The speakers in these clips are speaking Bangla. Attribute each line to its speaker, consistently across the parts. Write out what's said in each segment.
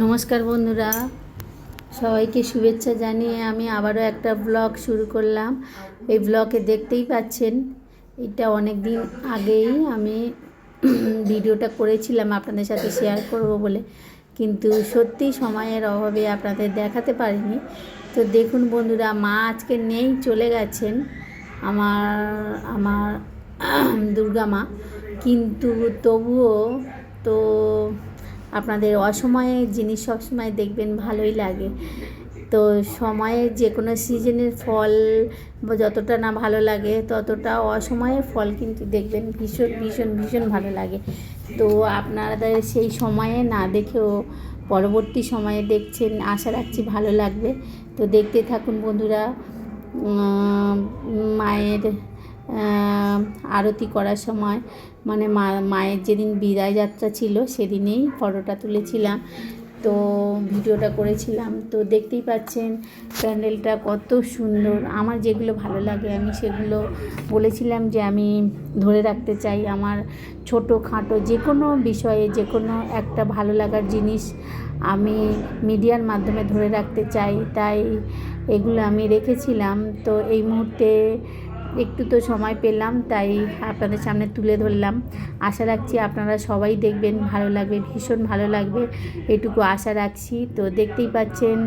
Speaker 1: নমস্কার বন্ধুরা, সবাইকে শুভেচ্ছা জানিয়ে আমি আবারও একটা ব্লগ শুরু করলাম। এই ব্লগে দেখতেই পাচ্ছেন, এটা অনেক দিন আগেই আমি ভিডিওটা করেছিলাম আপনাদের সাথে শেয়ার করব বলে, কিন্তু সত্যি সময়ের অভাবে আপনাদের দেখাতে পারিনি। তো দেখুন বন্ধুরা, মা আজকে নেই, চলে গেছেন আমার আমার দুর্গা মা। কিন্তু তবুও তো আপনাদের অসময়ে জিনিস সবসময় দেখবেন ভালোই লাগে। তো সময়ে যে কোনো সিজনের ফল যতটা না ভালো লাগে, ততটা অসময়ের ফল কিন্তু দেখবেন ভীষণ ভীষণ ভীষণ ভালো লাগে। তো আপনাদের সেই সময়ে না দেখেও পরবর্তী সময়ে দেখছেন, আশা রাখছি ভালো লাগবে। তো দেখতে থাকুন বন্ধুরা মায়ের আরতি করার সময় মানে মা, মায়ের যেদিন বিদায় যাত্রা ছিল সেদিনেই ফটোটা তুলেছিলাম। তো ভিডিওটা করেছিলাম। তো দেখতেই পাচ্ছেন প্যান্ডেলটা কত সুন্দর। আমার যেগুলো ভালো লাগে, আমি সেগুলো বলেছিলাম যে আমি ধরে রাখতে চাই আমার ছোটো খাটো যে কোনো বিষয়ে, যে কোনো একটা ভালো লাগার জিনিস আমি মিডিয়ার মাধ্যমে ধরে রাখতে চাই। তাই এগুলো আমি রেখেছিলাম। তো এই মুহূর্তে একটু তো সময় পেলাম, তাই আপনাদের সামনে তুলে ধরলাম। আশা রাখছি আপনারা সবাই দেখবেন, ভালো লাগবে, ভীষণ ভালো লাগবে, এটুকু আশা রাখছি। তো দেখতেই পাচ্ছেন,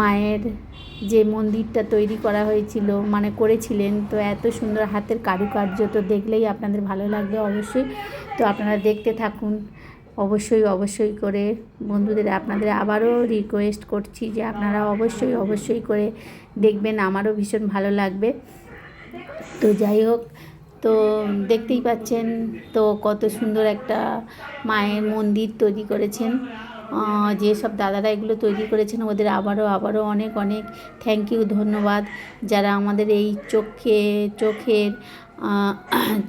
Speaker 1: মায়ের যে মন্দিরটা তৈরি করা হয়েছিল মানে করেছিলেন, তো এত সুন্দর হাতের কারুকার্য তো দেখলেই আপনাদের ভালো লাগবে অবশ্যই। তো আপনারা দেখতে থাকুন। অবশ্যই অবশ্যই করে বন্ধুদের আপনাদের আবারও রিকোয়েস্ট করছি যে আপনারা অবশ্যই অবশ্যই করে দেখবেন। আমারও ভীষণ ভালো লাগবে। তো যাই হোক, তো দেখতেই পাচ্ছেন তো কত সুন্দর একটা মায়ের মন্দির তৈরি করেছেন। যেসব দাদারা এগুলো তৈরি করেছেন, ওদের আবারও আবারও অনেক অনেক থ্যাংক ইউ ধন্যবাদ। যারা আমাদের এই চোখে, চোখের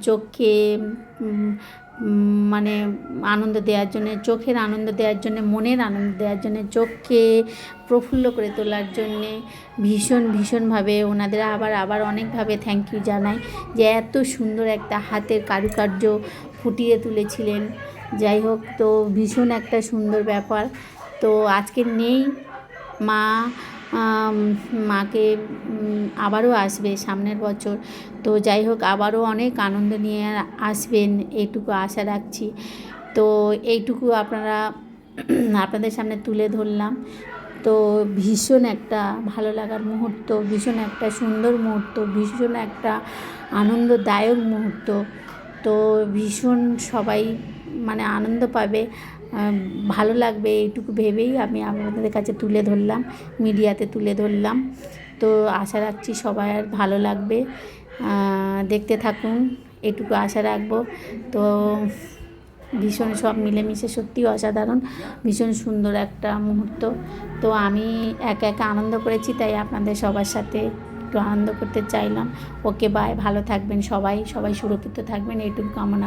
Speaker 1: চোখে মানে আনন্দ দেওয়ার জন্য, চোখের আনন্দ দেওয়ার জন্য, মনের আনন্দ দেওয়ার জন্য, চোখকে প্রফুল্ল করে তোলার জন্যে ভীষণ, ভীষণভাবে ওনাদের আবার আবার অনেকভাবে থ্যাংক ইউ জানাই যে এত সুন্দর একটা হাতের কারুকার্য ফুটিয়ে তুলেছিলেন। যাই হোক, তো ভীষণ একটা সুন্দর ব্যাপার। তো আজকে নেই মা মাকে আবারও আসবে সামনের বছর। তো যাই হোক, আবারও অনেক আনন্দ নিয়ে আসবেন, এইটুকু আশা রাখছি। তো এইটুকু আপনারা আপনাদের সামনে তুলে ধরলাম। তো ভীষণ একটা ভালো লাগার মুহূর্ত, ভীষণ একটা সুন্দর মুহূর্ত, ভীষণ একটা আনন্দদায়ক মুহূর্ত। তো ভীষণ সবাই মানে আনন্দ পাবে ভালো লাগবে এইটুকু ভেবেই আমি আপনাদের কাছে তুলে ধরলাম, মিডিয়াতে তুলে ধরলাম। তো আশা রাখছি সবাই আর ভালো লাগবে। দেখতে থাকুন, এটুকু আশা রাখব। তো ভীষণ সব মিলেমিশে সত্যি অসাধারণ, ভীষণ সুন্দর একটা মুহূর্ত। তো আমি একা একা আনন্দ করেছি, তাই আপনাদের সবার সাথে একটু আনন্দ করতে চাইলাম। ওকে বাই ভালো থাকবেন সবাই। সবাই সুরক্ষিত থাকবেন। এইটুকু কামনা